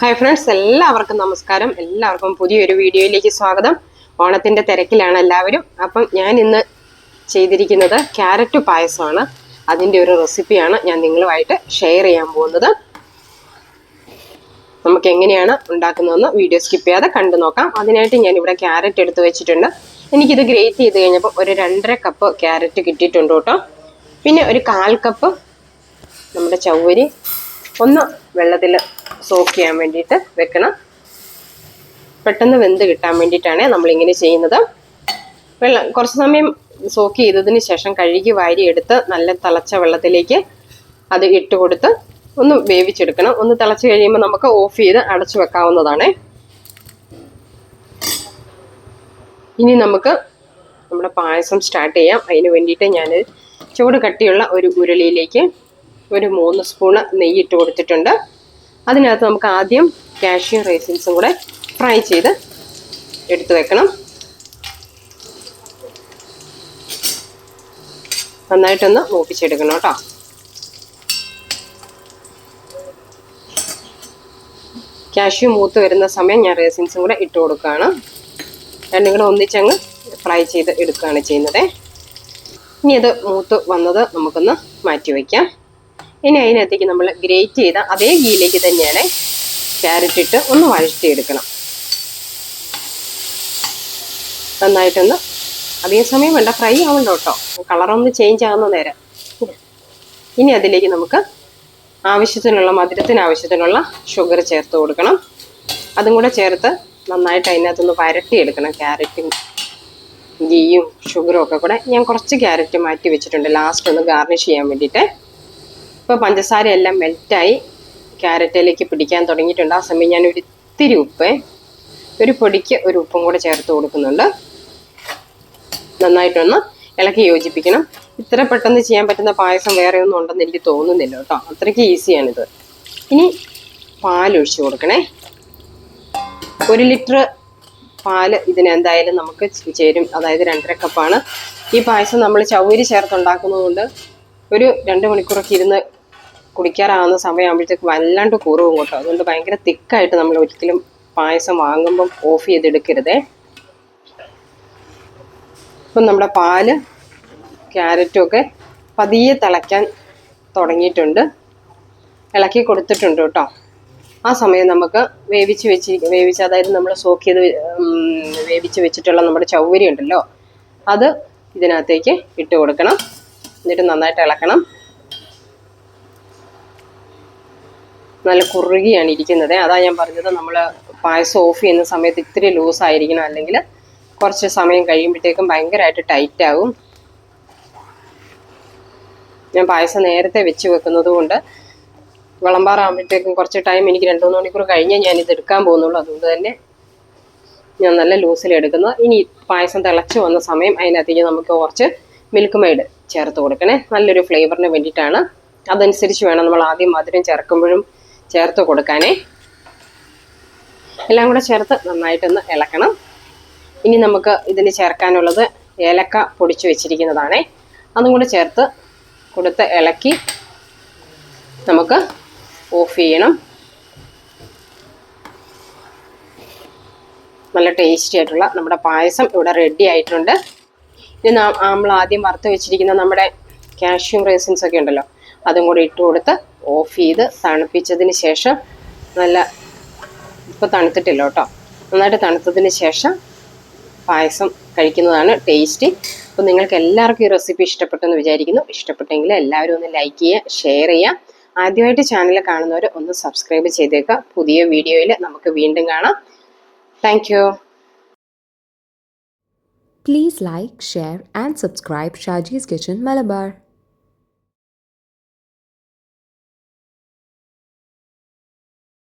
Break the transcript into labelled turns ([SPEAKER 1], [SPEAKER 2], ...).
[SPEAKER 1] Hi friends എല്ലാവർക്കും നമസ്കാരം. എല്ലാവർക്കും പുതിയൊരു വീഡിയോയിലേക്ക് സ്വാഗതം. ഓണത്തിന്റെ തിരക്കിലാണ് എല്ലാവരും. അപ്പം ഞാൻ ഇന്ന് ചെയ്തിരിക്കുന്നത് ക്യാരറ്റ് പായസമാണ്. അതിന്റെ ഒരു റെസിപ്പിയാണ് ഞാൻ നിങ്ങളുമായിട്ട് ഷെയർ ചെയ്യാൻ പോകുന്നത്. നമുക്ക് എങ്ങനെയാണ് ഉണ്ടാക്കുന്നതെന്ന് വീഡിയോ സ്കിപ്പ് ചെയ്യാതെ കണ്ടു നോക്കാം. അതിനായിട്ട് ഇവിടെ ക്യാരറ്റ് എടുത്ത് വെച്ചിട്ടുണ്ട്. എനിക്കിത് ഗ്രേറ്റ് ചെയ്ത് കഴിഞ്ഞപ്പോൾ ഒരു രണ്ടര കപ്പ് ക്യാരറ്റ് കിട്ടിയിട്ടുണ്ട് കേട്ടോ. പിന്നെ ഒരു കാൽ കപ്പ് നമ്മുടെ ചവ്വരി ഒന്ന് വെള്ളത്തിൽ സോക്ക് ചെയ്യാൻ വേണ്ടിയിട്ട് വെക്കണം. പെട്ടെന്ന് വെന്ത് കിട്ടാൻ വേണ്ടിയിട്ടാണ് നമ്മളിങ്ങനെ ചെയ്യുന്നത്. വെള്ളം കുറച്ച് സമയം സോക്ക് ചെയ്തതിന് ശേഷം കഴുകി വാരി എടുത്ത് നല്ല തിളച്ച വെള്ളത്തിലേക്ക് അത് ഇട്ട് കൊടുത്ത് ഒന്ന് വേവിച്ചെടുക്കണം. ഒന്ന് തിളച്ച് കഴിയുമ്പോൾ നമുക്ക് ഓഫ് ചെയ്ത് അടച്ചു വെക്കാവുന്നതാണ്. ഇനി നമുക്ക് നമ്മുടെ പായസം സ്റ്റാർട്ട് ചെയ്യാം. അതിന് വേണ്ടിയിട്ട് ഞാൻ ചൂട് കട്ടിയുള്ള ഒരു ഉരുളിയിലേക്ക് ഒരു മൂന്ന് സ്പൂണ് നെയ്യ് ഇട്ട് കൊടുത്തിട്ടുണ്ട്. അതിനകത്ത് നമുക്ക് ആദ്യം കാഷ്യൂ റൈസിൻസും കൂടെ ഫ്രൈ ചെയ്ത് എടുത്തു വെക്കണം. നന്നായിട്ടൊന്ന് മൂപ്പിച്ചെടുക്കണം കേട്ടോ. കാഷ്യൂ മൂത്ത് വരുന്ന സമയം ഞാൻ റേസിൻസും കൂടെ ഇട്ട് കൊടുക്കുകയാണ്. രണ്ടും കൂടെ ഒന്നിച്ചങ്ങ് ഫ്രൈ ചെയ്ത് എടുക്കുകയാണ് ചെയ്യുന്നത്. ഇനി അത് മൂത്ത് വന്നത് നമുക്കൊന്ന് മാറ്റി വയ്ക്കാം. ഇനി അതിനകത്തേക്ക് നമ്മൾ ഗ്രേറ്റ് ചെയ്ത അതേ ഗീയിലേക്ക് തന്നെയാണ് ക്യാരറ്റ് ഇട്ട് ഒന്ന് വഴറ്റിയെടുക്കണം. നന്നായിട്ടൊന്ന് അതേസമയം സമയം വേണ്ട ഫ്രൈ ആവണ്ട കേട്ടോ. കളറൊന്ന് ചേഞ്ച് ആവുന്ന നേരം. ഇനി അതിലേക്ക് നമുക്ക് ആവശ്യത്തിനുള്ള മധുരത്തിന് ആവശ്യത്തിനുള്ള ഷുഗർ ചേർത്ത് കൊടുക്കണം. അതും കൂടെ ചേർത്ത് നന്നായിട്ട് അതിനകത്തൊന്ന് വരട്ടിയെടുക്കണം ക്യാരറ്റും ഗീയും ഷുഗറും ഒക്കെ കൂടെ. ഞാൻ കുറച്ച് ക്യാരറ്റ് മാറ്റി വെച്ചിട്ടുണ്ട്. ലാസ്റ്റ് ഒന്ന് ഗാർണിഷ് ചെയ്യാൻ വേണ്ടിയിട്ട്. ഇപ്പോൾ പഞ്ചസാര എല്ലാം മെൽറ്റായി ക്യാരറ്റിലേക്ക് പിടിക്കാൻ തുടങ്ങിയിട്ടുണ്ട്. ആ സമയം ഞാൻ ഒരു ഇത്തിരി ഉപ്പ് ഒരു പൊടിക്ക് ഒരു ഉപ്പും കൂടെ ചേർത്ത് കൊടുക്കുന്നുണ്ട്. നന്നായിട്ടൊന്ന് ഇളക്കി യോജിപ്പിക്കണം. ഇത്ര പെട്ടെന്ന് ചെയ്യാൻ പറ്റുന്ന പായസം വേറെ ഒന്നും ഉണ്ടെന്ന് എനിക്ക് തോന്നുന്നില്ല കേട്ടോ. അത്രയ്ക്ക് ഈസിയാണിത്. ഇനി പാലൊഴിച്ച് കൊടുക്കണേ. ഒരു ലിറ്റർ പാൽ ഇതിനെന്തായാലും നമുക്ക് ചേരും. അതായത് രണ്ടര കപ്പാണ്. ഈ പായസം നമ്മൾ ചൗരി ചേർത്തുണ്ടാക്കുന്നതുകൊണ്ട് ഒരു രണ്ട് മണിക്കൂറൊക്കെ ഇരുന്ന് കുടിക്കാറാവുന്ന സമയമാകുമ്പോഴത്തേക്ക് വല്ലാണ്ട് കുറവും കേട്ടോ. അതുകൊണ്ട് ഭയങ്കര തിക്കായിട്ട് നമ്മൾ ഒരിക്കലും പായസം വാങ്ങുമ്പം ഓഫ് ചെയ്തെടുക്കരുതേ. ഇപ്പം നമ്മുടെ പാൽ ക്യാരറ്റും ഒക്കെ പതിയെ തിളയ്ക്കാൻ തുടങ്ങിയിട്ടുണ്ട്. ഇളക്കി കൊടുത്തിട്ടുണ്ട് കേട്ടോ. ആ സമയം നമുക്ക് വേവിച്ച് വെച്ച് വേവിച്ച് അതായത് നമ്മൾ സോക്ക് ചെയ്ത് വേവിച്ച് വെച്ചിട്ടുള്ള നമ്മുടെ ചൗവരി ഉണ്ടല്ലോ അത് ഇതിനകത്തേക്ക് ഇട്ട് കൊടുക്കണം. എന്നിട്ട് നന്നായിട്ട് ഇളക്കണം. നല്ല കുറുകിയാണ് ഇരിക്കുന്നത്. അതാ ഞാൻ പറഞ്ഞത് നമ്മൾ പായസം ഓഫ് ചെയ്യുന്ന സമയത്ത് ഇത്തിരി ലൂസ് ആയിരിക്കണം. അല്ലെങ്കിൽ കുറച്ച് സമയം കഴിയുമ്പോഴത്തേക്കും ഭയങ്കരമായിട്ട് ടൈറ്റ് ആകും ഞാൻ പായസം നേരത്തെ വെച്ച് വെക്കുന്നത് കൊണ്ട് വിളമ്പാറാകുമ്പോഴത്തേക്കും കുറച്ച് ടൈം എനിക്ക് രണ്ട് മൂന്ന് മണിക്കൂർ കഴിഞ്ഞേ ഞാൻ ഇത് എടുക്കാൻ പോകുന്നുള്ളൂ. അതുകൊണ്ട് തന്നെ ഞാൻ നല്ല ലൂസിൽ എടുക്കുന്നത് ഇനി പായസം തിളച്ച് വന്ന സമയം അതിനകത്തേക്ക് നമുക്ക് കുറച്ച് മിൽക്ക് മെയ്ഡ് ചേർത്ത് കൊടുക്കണേ. നല്ലൊരു ഫ്ലേവറിന് വേണ്ടിയിട്ടാണ്. അതനുസരിച്ച് വേണം നമ്മൾ ആദ്യം മധുരം ചേർക്കുമ്പോഴും ചേർത്ത് കൊടുക്കാനേ. എല്ലാം കൂടെ ചേർത്ത് നന്നായിട്ടൊന്ന് ഇളക്കണം. ഇനി നമുക്ക് ഇതിന് ചേർക്കാനുള്ളത് ഏലക്ക പൊടിച്ചു വെച്ചിരിക്കുന്നതാണേ. അതും കൂടെ ചേർത്ത് കൊടുത്ത് ഇളക്കി നമുക്ക് ഓഫ് ചെയ്യണം. നല്ല ടേസ്റ്റി ആയിട്ടുള്ള നമ്മുടെ പായസം ഇവിടെ റെഡി ആയിട്ടുണ്ട്. ഇനി നമ്മൾ ആദ്യം വറുത്ത് വെച്ചിരിക്കുന്ന നമ്മുടെ കാഷ്യൂം റേസിൻസ് ഒക്കെ ഉണ്ടല്ലോ അതും കൂടി ഇട്ട് കൊടുത്ത് ഓഫ് ചെയ്ത് തണുപ്പിച്ചതിന് ശേഷം നല്ല ഇപ്പോൾ തണുത്തിട്ടില്ല കേട്ടോ. നന്നായിട്ട് തണുത്തതിന് ശേഷം പായസം കഴിക്കുന്നതാണ് ടേസ്റ്റി അപ്പോൾ നിങ്ങൾക്ക് എല്ലാവർക്കും ഈ റെസിപ്പി ഇഷ്ടപ്പെട്ടെന്ന് വിചാരിക്കുന്നു. ഇഷ്ടപ്പെട്ടെങ്കിൽ എല്ലാവരും ഒന്ന് ലൈക്ക് ചെയ്യുക ഷെയർ ചെയ്യുക. ആദ്യമായിട്ട് ചാനൽ കാണുന്നവർ ഒന്ന് സബ്സ്ക്രൈബ് ചെയ്തേക്കുക പുതിയ വീഡിയോയിൽ നമുക്ക് വീണ്ടും കാണാം. Thank
[SPEAKER 2] Please like, share, and subscribe Shaji's Kitchen Malabar.